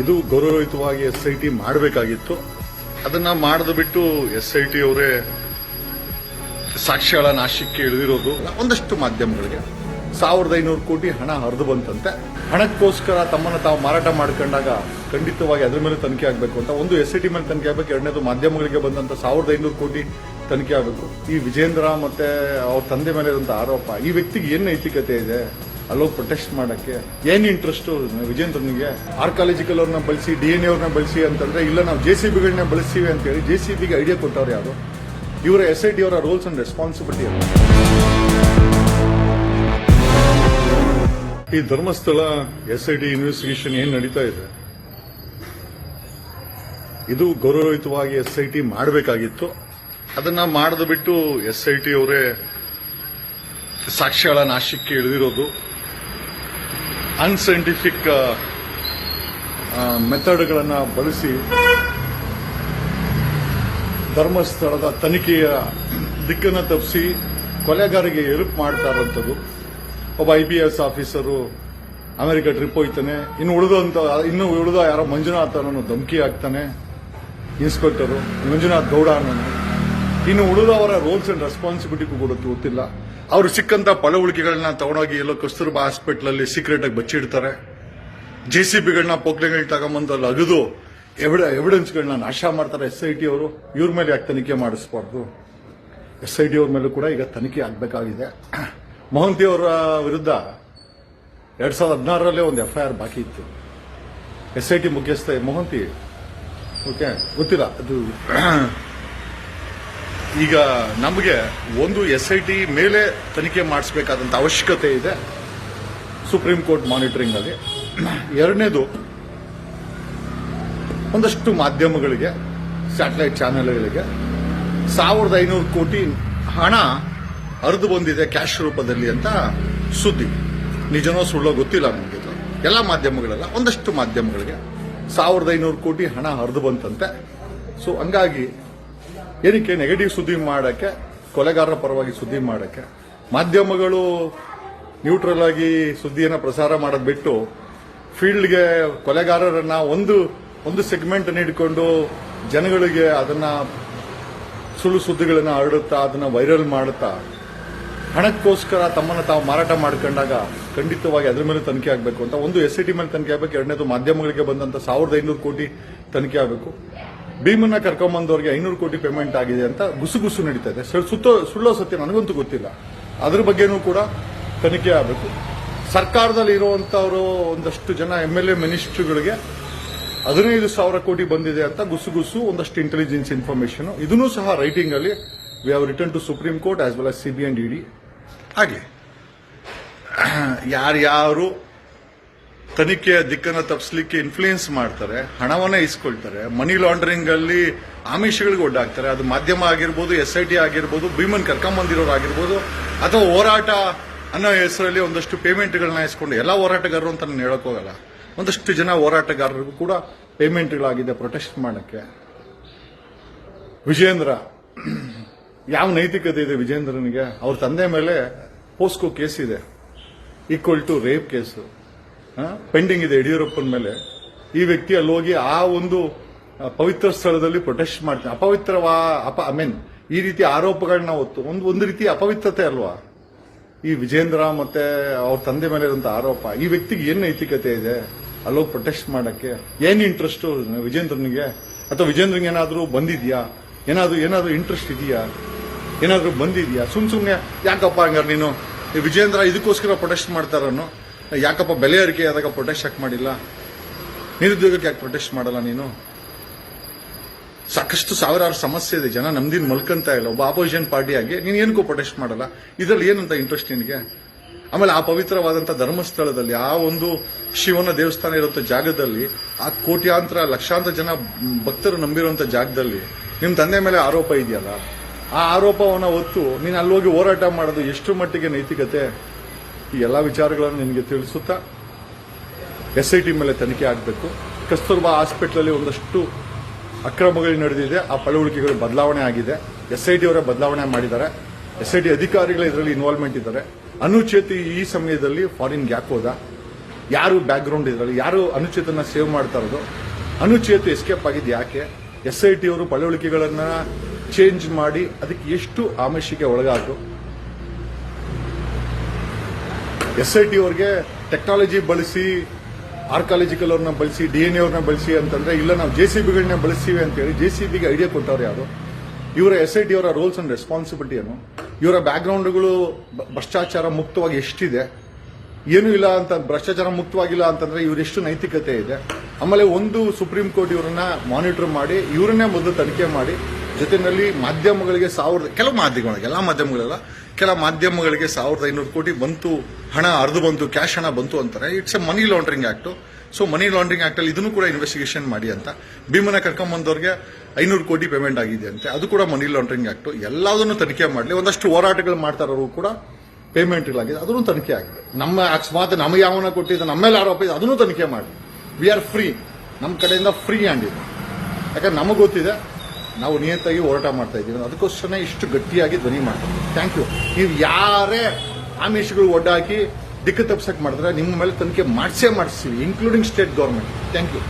ಇದು ಗೌರವಯುತವಾಗಿ S I T ಮಾಡಬೇಕಾಗಿತ್ತು. ಅದನ್ನ ಮಾಡದು ಬಿಟ್ಟು ಎಸ್ ಐ ಟಿ ಅವರೇ ಸಾಕ್ಷ್ಯಗಳ ನಾಶಕ್ಕೆ ಇಳಿದಿರೋದು ಒಂದಷ್ಟು ಮಾಧ್ಯಮಗಳಿಗೆ. ಸಾವಿರದ ಐನೂರು ಕೋಟಿ ಹಣ ಹರಿದು ಬಂತಂತೆ. ಹಣಕ್ಕೋಸ್ಕರ ತಮ್ಮನ್ನು ತಾವು ಮಾರಾಟ ಮಾಡ್ಕೊಂಡಾಗ ಖಂಡಿತವಾಗಿ ಅದ್ರ ಮೇಲೆ ತನಿಖೆ ಆಗಬೇಕು ಅಂತ ಒಂದು ಎಸ್ ಐ ಟಿ ಮೇಲೆ ತನಿಖೆ ಆಗಬೇಕು, ಎರಡನೇದು ಮಾಧ್ಯಮಗಳಿಗೆ ಬಂದಂತ ಸಾವಿರದ ಐನೂರು ಕೋಟಿ ತನಿಖೆ ಆಗಬೇಕು. ಈ ವಿಜೇಂದ್ರ ಮತ್ತೆ ಅವ್ರ ತಂದೆ ಮೇಲೆ ಆರೋಪ, ಈ ವ್ಯಕ್ತಿಗೆ ಏನು ನೈತಿಕತೆ ಇದೆ? ಅಲ್ಲೋಗಿ ಪ್ರೊಟೆಸ್ಟ್ ಮಾಡಕ್ಕೆ ಏನ್ ಇಂಟ್ರೆಸ್ಟ್ ವಿಜೇಂದ್ರನಿಗೆ? ಆರ್ಕಾಲಜಿಕಲ್ ಅವ್ರನ್ನ ಬಳಸಿ ಡಿ ಎನ್ ಅವ್ರನ್ನ ಬಳಸಿ ಅಂತಂದ್ರೆ, ಇಲ್ಲ, ನಾವು ಜೆ ಸಿ ಬಿಗಳನ್ನ ಬಳಸ್ತೀವಿ ಅಂತ ಹೇಳಿ ಜೆ ಸಿ ಬಿಗೆ ಐಡಿಯಾ ಕೊಟ್ಟವ್ರು ಯಾರು? ಇವರ ಎಸ್ ಐ ಟಿ ಅವರ ರೋಲ್ಸ್ ಅಂಡ್ ರೆಸ್ಪಾನ್ಸಿಬಿಲಿಟಿ ಅವರು ಈ Dharmasthala S I T investigation ಏನ್ ನಡೀತಾ ಇದೆ? ಇದು ಗೌರವಯುತವಾಗಿ ಎಸ್ ಐ ಟಿ ಮಾಡಬೇಕಾಗಿತ್ತು. ಅದನ್ನ ಮಾಡದ ಬಿಟ್ಟು ಎಸ್ ಐ ಟಿ ಅವರೇ ಸಾಕ್ಷ್ಯಗಳ ನಾಶಕ್ಕೆ ಇಳಿದಿರೋದು. ಅನ್ಸೈಂಟಿಫಿಕ್ ಮೆಥಡ್ಗಳನ್ನು ಬಳಸಿ ಧರ್ಮಸ್ಥಳದ ತನಿಖೆಯ ದಿಕ್ಕನ್ನು ತಪ್ಪಿಸಿ ಕೊಲೆಗಾರಿಗೆ ಎಲ್ಪ್ ಮಾಡ್ತಾ ಇರೋಂಥದ್ದು ಒಬ್ಬ I P S officer America trip ಹೋಗ್ತಾನೆ. ಇನ್ನು ಉಳಿದಂತ ಇನ್ನು ಉಳಿದ ಯಾರೋ ಮಂಜುನಾಥ್ ಅನ್ನೋ ಧಮಕಿ ಹಾಕ್ತಾನೆ. ಇನ್ಸ್ಪೆಕ್ಟರು ಮಂಜುನಾಥ್ ಗೌಡ ಅನ್ನೋನು. ಇನ್ನು ಉಳಿದವರ ರೋಲ್ಸ್ ಅಂಡ್ ರೆಸ್ಪಾನ್ಸಿಬಿಲಿಟಿ ಕೂಡ ಗೊತ್ತಿಲ್ಲ ಅವರು ಸಿಕ್ಕಂತ ಪಳವಳಿಕೆಗಳನ್ನ ತಗೊಂಡೋಗಿ ಎಲ್ಲೋ ಕಸ್ತೂರ್ಬಾ ಹಾಸ್ಪಿಟಲ್ ಅಲ್ಲಿ ಸೀಕ್ರೆಟ್ ಆಗಿ ಬಚ್ಚಿಡ್ತಾರೆ. ಜೆ ಸಿ ಬಿಗಳನ್ನ ಪೋಕ್ಲೆಗಳನ್ನ ತಗೊಂಬಂದು ಅಲ್ಲಿ ಅಗದು ಎವಿಡ ಎವಿಡೆನ್ಸ್ಗಳನ್ನ ನಾಶ ಮಾಡ್ತಾರೆ ಎಸ್ ಐ ಟಿ ಅವರು. ಇವ್ರ ಮೇಲೆ ಯಾಕೆ ತನಿಖೆ ಮಾಡಿಸ್ಬಾರ್ದು? ಎಸ್ ಐ ಟಿ ಅವ್ರ ಮೇಲೂ ಕೂಡ ಈಗ ತನಿಖೆ ಆಗಬೇಕಾಗಿದೆ. ಮೋಹಂತಿ ಅವರ ವಿರುದ್ಧ ಎರಡ್ ಸಾವಿರದ ಹದಿನಾರರಲ್ಲೇ ಒಂದು ಎಫ್ ಐ ಆರ್ ಬಾಕಿ ಇತ್ತು. ಎಸ್ ಐ ಟಿ ಮುಖ್ಯಸ್ಥ ಮೋಹಂತಿ ಓಕೆ ಗೊತ್ತಿಲ್ಲ. ಅದು ಈಗ ನಮಗೆ ಒಂದು ಎಸ್ ಐ ಟಿ ಮೇಲೆ ತನಿಖೆ ಮಾಡಿಸ್ಬೇಕಾದಂಥ ಅವಶ್ಯಕತೆ ಇದೆ. ಸುಪ್ರೀಂ ಕೋರ್ಟ್ ಮಾನಿಟರಿಂಗಲ್ಲಿ ಎರಡನೇದು, ಒಂದಷ್ಟು ಮಾಧ್ಯಮಗಳಿಗೆ ಸ್ಯಾಟಲೈಟ್ ಚಾನೆಲ್ಗಳಿಗೆ ಸಾವಿರದ ಐನೂರು ಕೋಟಿ ಹಣ ಹರಿದು ಬಂದಿದೆ ಕ್ಯಾಶ್ ರೂಪದಲ್ಲಿ ಅಂತ ಸುದ್ದಿ. ನಿಜನೋ ಸುಳ್ಳೋ ಗೊತ್ತಿಲ್ಲ ನಮಗೆ ಎಲ್ಲ ಮಾಧ್ಯಮಗಳೆಲ್ಲ, ಒಂದಷ್ಟು ಮಾಧ್ಯಮಗಳಿಗೆ ಸಾವಿರದ ಐನೂರು ಕೋಟಿ ಹಣ ಹರಿದು ಬಂತಂತೆ. ಸೊ ಹಂಗಾಗಿ ಏನಕ್ಕೆ ನೆಗೆಟಿವ್ ಸುದ್ದಿ ಮಾಡೋಕ್ಕೆ, ಕೊಲೆಗಾರರ ಪರವಾಗಿ ಸುದ್ದಿ ಮಾಡೋಕ್ಕೆ? ಮಾಧ್ಯಮಗಳು ನ್ಯೂಟ್ರಲ್ ಆಗಿ ಸುದ್ದಿಯನ್ನು ಪ್ರಸಾರ ಮಾಡೋದು ಬಿಟ್ಟು ಫೀಲ್ಡ್ಗೆ ಕೊಲೆಗಾರರನ್ನು ಒಂದು ಒಂದು ಸೆಗ್ಮೆಂಟ್ ನೀಡಿಕೊಂಡು ಜನಗಳಿಗೆ ಅದನ್ನ ಸುಳ್ಳು ಸುದ್ದಿಗಳನ್ನು ಹರಡುತ್ತಾ, ಅದನ್ನ ವೈರಲ್ ಮಾಡುತ್ತಾ, ಹಣಕ್ಕೋಸ್ಕರ ತಮ್ಮನ್ನು ತಾವು ಮಾರಾಟ ಮಾಡ್ಕೊಂಡಾಗ ಖಂಡಿತವಾಗಿ ಅದ್ರ ಮೇಲೆ ತನಿಖೆ ಆಗಬೇಕು ಅಂತ ಒಂದು ಎಸ್ ಐ ಟಿ ಮೇಲೆ ತನಿಖೆ ಆಗಬೇಕು, ಎರಡನೇದು ಮಾಧ್ಯಮಗಳಿಗೆ ಬಂದಂತ ಸಾವಿರದ ಐನೂರು ಕೋಟಿ ತನಿಖೆ ಆಗಬೇಕು. ಭೀಮನ್ನ ಕರ್ಕೊಂಬಂದವ್ರಿಗೆ ಐನೂರು ಕೋಟಿ ಪೇಮೆಂಟ್ ಆಗಿದೆ ಅಂತ ಗುಸುಗುಸು ನಡೀತಾ ಇದೆ ಸುತ್ತೋ ಸುಳ್ಳೋ ಸತ್ಯ ನನಗಂತೂ ಗೊತ್ತಿಲ್ಲ. ಅದ್ರ ಬಗ್ಗೆನೂ ಕೂಡ ತನಿಖೆ ಆಗಬೇಕು. ಸರ್ಕಾರದಲ್ಲಿ ಇರುವಂತವರು ಒಂದಷ್ಟು ಜನ ಎಂ ಎಲ್ ಎ ಮಿನಿಸ್ಟ್ರಿಗಳಿಗೆ ಹದಿನೈದು ಸಾವಿರ ಕೋಟಿ ಬಂದಿದೆ ಅಂತ ಗುಸುಗುಸು, ಒಂದಷ್ಟು ಇಂಟೆಲಿಜೆನ್ಸ್ ಇನ್ಫಾರ್ಮೇಶನ್ ಇದನ್ನೂ ಸಹ ರೈಟಿಂಗ್ ಅಲ್ಲಿ we have return to Supreme Court as well as CBI ED ಹಾಗೆ, ಯಾರ್ಯಾರು ತನಿಖೆಯ ದಿಕ್ಕನ್ನು ತಪ್ಪಿಸ್ಲಿಕ್ಕೆ ಇನ್ಫ್ಲೂಯೆನ್ಸ್ ಮಾಡ್ತಾರೆ, ಹಣವನ್ನ ಇಸ್ಕೊಳ್ತಾರೆ ಮನಿ ಲಾಂಡ್ರಿಂಗ್ ಅಲ್ಲಿ ಆಮಿಷಗಳಿಗೆ ಒಡ್ಡಾಗ್ತಾರೆ ಅದು ಮಾಧ್ಯಮ ಆಗಿರ್ಬೋದು ಎಸ್ ಐ ಟಿ ಆಗಿರ್ಬೋದು ಭೀಮನ್ ಕರ್ಕೊಂಬಂದಿರೋರು ಆಗಿರ್ಬೋದು, ಅಥವಾ ಹೋರಾಟ ಅನ್ನೋ ಹೆಸರಲ್ಲಿ ಒಂದಷ್ಟು ಪೇಮೆಂಟ್ಗಳನ್ನ ಇಸ್ಕೊಂಡು ಎಲ್ಲ ಹೋರಾಟಗಾರರು ಅಂತ ನಾನು ಹೇಳಕ್ ಹೋಗಲ್ಲ. ಒಂದಷ್ಟು ಜನ ಹೋರಾಟಗಾರರಿಗೂ ಕೂಡ ಪೇಮೆಂಟ್ಗಳಾಗಿದೆ ಪ್ರೊಟೆಸ್ಟ್ ಮಾಡಕ್ಕೆ. ವಿಜೇಂದ್ರ, ಯಾವ ನೈತಿಕತೆ ಇದೆ ವಿಜೇಂದ್ರನಿಗೆ? ಅವ್ರ ತಂದೆ ಮೇಲೆ ಪೋಸ್ಕೋ ಕೇಸ್ ಇದೆ. Equal to rape case. Pending ಇದೆ ಯಡಿಯೂರಪ್ಪನ ಮೇಲೆ. ಈ ವ್ಯಕ್ತಿ ಅಲ್ಲಿ ಹೋಗಿ ಆ ಒಂದು ಪವಿತ್ರ ಸ್ಥಳದಲ್ಲಿ ಪ್ರೊಟೆಸ್ಟ್ ಮಾಡ್ತೀನಿ ಅಪವಿತ್ರವಾ ಅಪ ಐ ಮೀನ್ ಈ ರೀತಿ ಆರೋಪಗಳನ್ನ ಹೊತ್ತು ಒಂದು ಒಂದು ರೀತಿ ಅಪವಿತ್ರತೆ ಅಲ್ವಾ? ಈ ವಿಜೇಂದ್ರ ಮತ್ತೆ ಅವ್ರ ತಂದೆ ಮೇಲೆ ಇರುವಂತ ಆರೋಪ, ಈ ವ್ಯಕ್ತಿಗೆ ಏನ್ ನೈತಿಕತೆ ಇದೆ? ಅಲ್ಲೋಗಿ ಪ್ರೊಟೆಸ್ಟ್ ಮಾಡಕ್ಕೆ ಏನ್ ಇಂಟ್ರೆಸ್ಟ್ ವಿಜೇಂದ್ರನಿಗೆ? ಅಥವಾ ವಿಜೇಂದ್ರನಿಗೆ ಏನಾದರೂ ಬಂದಿದ್ಯಾ? ಏನಾದ್ರು ಏನಾದ್ರೂ ಇಂಟ್ರೆಸ್ಟ್ ಇದೆಯಾ? ಏನಾದರೂ ಬಂದಿದ್ಯಾ? ಸುಮ್ ಸುಮ್ನೆ ಯಾಕಪ್ಪ ಹಂಗಾರೆ ನೀನು? ವಿಜೇಂದ್ರ ಇದಕ್ಕೋಸ್ಕರ ಪ್ರೊಟೆಸ್ಟ್ ಮಾಡ್ತಾರನ್ನು? ಯಾಕಪ್ಪ ಬೆಲೆ ಏರಿಕೆ ಆದಾಗ ಪ್ರೊಟೆಸ್ಟ್ ಯಾಕೆ ಮಾಡಿಲ್ಲ? ನಿರುದ್ಯೋಗಕ್ಕೆ ಯಾಕೆ ಪ್ರೊಟೆಸ್ಟ್ ಮಾಡಲ್ಲ ನೀನು? ಸಾಕಷ್ಟು ಸಾವಿರಾರು ಸಮಸ್ಯೆ ಇದೆ, ಜನ ನಮ್ದಿನ ಮಲ್ಕಂತ ಇಲ್ಲ. ಒಬ್ಬ ಆಪೋಸಿಷನ್ ಪಾರ್ಟಿಯಾಗಿ ನೀನು ಏನಕ್ಕೂ ಪ್ರೊಟೆಸ್ಟ್ ಮಾಡಲ್ಲ? ಇದರಲ್ಲಿ ಏನಂತ ಇಂಟ್ರೆಸ್ಟ್ ನಿನಗೆ? ಆಮೇಲೆ ಆ ಪವಿತ್ರವಾದಂತ ಧರ್ಮಸ್ಥಳದಲ್ಲಿ, ಆ ಒಂದು ಶಿವನ ದೇವಸ್ಥಾನ ಇರುವಂತ ಜಾಗದಲ್ಲಿ, ಆ ಕೋಟ್ಯಾಂತರ, ಲಕ್ಷಾಂತರ ಜನ ಭಕ್ತರು ನಂಬಿರುವಂತ ಜಾಗದಲ್ಲಿ ನಿಮ್ಮ ತಂದೆ ಮೇಲೆ ಆರೋಪ ಇದೆಯಲ್ಲ? ಆ ಆರೋಪವನ್ನು ಹೊತ್ತು ನೀನು ಅಲ್ಲಿ ಹೋಗಿ ಹೋರಾಟ ಮಾಡೋದು ಎಷ್ಟು ಮಟ್ಟಿಗೆ ನೈತಿಕತೆ? ಈ ಎಲ್ಲ ವಿಚಾರಗಳನ್ನು ನಿನಗೆ ತಿಳಿಸುತ್ತಾ ಎಸ್ ಐ ಟಿ ಮೇಲೆ ತನಿಖೆ ಆಗಬೇಕು. ಕಸ್ತೂರ್ಬಾ ಹಾಸ್ಪಿಟ್ಲಲ್ಲಿ ಒಂದಷ್ಟು ಅಕ್ರಮಗಳು ನಡೆದಿದೆ. ಆ ಪಳವಳಿಕೆಗಳು ಬದಲಾವಣೆ ಆಗಿದೆ. ಎಸ್ ಐ ಟಿ ಅವರೇ ಬದಲಾವಣೆ ಮಾಡಿದ್ದಾರೆ. ಎಸ್ ಐ ಟಿ ಅಧಿಕಾರಿಗಳ ಇದರಲ್ಲಿ ಇನ್ವಾಲ್ವ್ಮೆಂಟ್ ಇದ್ದಾರೆ. ಅನುಚೇತಿ ಈ ಸಮಯದಲ್ಲಿ ಫಾರಿನ್ ಯಾಕೆ ಹೋದ ಯಾರು ಬ್ಯಾಕ್ ಗ್ರೌಂಡ್ ಇದ್ರಲ್ಲಿ? ಯಾರು ಅನುಚೇತನ ಸೇವ್ ಮಾಡ್ತಾ ಇರೋದು? ಅನುಚಿತ ಎಸ್ಕೇಪ್ ಆಗಿದ್ದು ಯಾಕೆ? ಎಸ್ ಐ ಟಿ ಅವರು ಪಳವಳಿಕೆಗಳನ್ನ ಚೇಂಜ್ ಮಾಡಿ ಅದಕ್ಕೆ ಎಷ್ಟು ಆಮಿಷಕ್ಕೆ ಒಳಗಾದ್ರು? ಎಸ್ ಐ ಟಿ ಅವ್ರಿಗೆ ಟೆಕ್ನಾಲಜಿ ಬಳಸಿ ಆರ್ಕಾಲಜಿಕಲ್ ಅವ್ರನ್ನ ಬಳಸಿ ಡಿ ಎನ್ ಅವ್ರನ್ನ ಬಳಸಿ ಅಂತಂದ್ರೆ, ಇಲ್ಲ ನಾವು ಜೆ ಸಿ ಬಿಗಳನ್ನ ಬಳಸ್ತೀವಿ ಅಂತೇಳಿ ಜೆ ಸಿ ಬಿಗೆ ಐಡಿಯಾ ಕೊಟ್ಟವ್ರು ಯಾರು? ಇವರ ಎಸ್ ಐ ಟಿ ಅವರ ರೋಲ್ಸ್ ಅಂಡ್ ರೆಸ್ಪಾನ್ಸಿಬಿಲಿಟಿ ಏನು? ಇವರ ಬ್ಯಾಕ್ಗ್ರೌಂಡ್ಗಳು ಭ್ರಷ್ಟಾಚಾರ ಮುಕ್ತವಾಗಿ ಎಷ್ಟಿದೆ? ಏನೂ ಇಲ್ಲ ಅಂತ, ಭ್ರಷ್ಟಾಚಾರ ಮುಕ್ತವಾಗಿಲ್ಲ ಅಂತಂದ್ರೆ ಇವರೆಷ್ಟು ನೈತಿಕತೆ ಇದೆ? ಆಮೇಲೆ ಒಂದು ಸುಪ್ರೀಂ ಕೋರ್ಟ್ ಇವರನ್ನ ಮಾನಿಟರ್ ಮಾಡಿ, ಇವರನ್ನೇ ಮೊದಲು ತನಿಖೆ ಮಾಡಿ ಜೊತೆಯಲ್ಲಿ ಮಾಧ್ಯಮಗಳಿಗೆ ಸಾವಿರದ, ಕೆಲವು ಮಾಧ್ಯಮಗಳಿಗೆ, ಎಲ್ಲ ಮಾಧ್ಯಮಗಳೆಲ್ಲ ಕೆಲ ಮಾಧ್ಯಮಗಳಿಗೆ ಸಾವಿರದ ಐನೂರು ಕೋಟಿ ಬಂತು, ಹಣ ಅರ್ಧ ಬಂತು, ಕ್ಯಾಶ್ ಹಣ ಬಂತು ಅಂತಾರೆ. It's a money laundering act so money laundering act ಅಲ್ಲಿ ಇದನ್ನು ಕೂಡ ಇನ್ವೆಸ್ಟಿಗೇಷನ್ ಮಾಡಿ ಅಂತ. ಭೀಮನ ಕರ್ಕೊಂಬಂದವ್ರಿಗೆ ಐನೂರು ಕೋಟಿ ಪೇಮೆಂಟ್ ಆಗಿದೆ ಅಂತೆ. ಅದು ಕೂಡ ಮನಿ ಲಾಂಡ್ರಿಂಗ್ ಆಕ್ಟ್ ಎಲ್ಲದನ್ನು ತನಿಖೆ ಮಾಡಲಿ. ಒಂದಷ್ಟು ಹೋರಾಟಗಳು ಮಾಡ್ತಾ ಇರೋರು ಕೂಡ ಆಗಿದೆ ಅದನ್ನು ತನಿಖೆ ಆಗಿದೆ ನಮ್ಮ ಅಕಸ್ಮಾತ್ ನಮಗೆ ಯಾವನ ಕೊಟ್ಟಿದ್ದ ನಮ್ಮ ಮೇಲೆ ಆರೋಪ ಇದೆ, ಅದನ್ನು ತನಿಖೆ ಮಾಡಿ ವಿ ಆರ್ ಫ್ರೀ ನಮ್ಮ ಕಡೆಯಿಂದ ಫ್ರೀ ಹ್ಯಾಂಡ್ ಇದೆ. ಯಾಕಂದ್ರೆ ನಮಗೆ ಗೊತ್ತಿದೆ ನಾವು ನಿಯತ್ತಾಗಿ ಹೋರಾಟ ಮಾಡ್ತಾ ಇದ್ದೀವಿ. ಅದಕ್ಕೋಸ್ಕರ ಇಷ್ಟು ಗಟ್ಟಿಯಾಗಿ ಧ್ವನಿ ಮಾಡ್ತೀವಿ ಥ್ಯಾಂಕ್ ಯು ನೀವು ಯಾರೇ ಆಮಿಷಗಳು ಒಡ್ಡಾಕಿ ದಿಕ್ಕು ತಪ್ಸಕ್ ಮಾಡಿದ್ರೆ ನಿಮ್ಮ ಮೇಲೆ ತನಿಖೆ ಮಾಡಿಸೇ ಮಾಡಿಸ್ತೀವಿ including state government thank you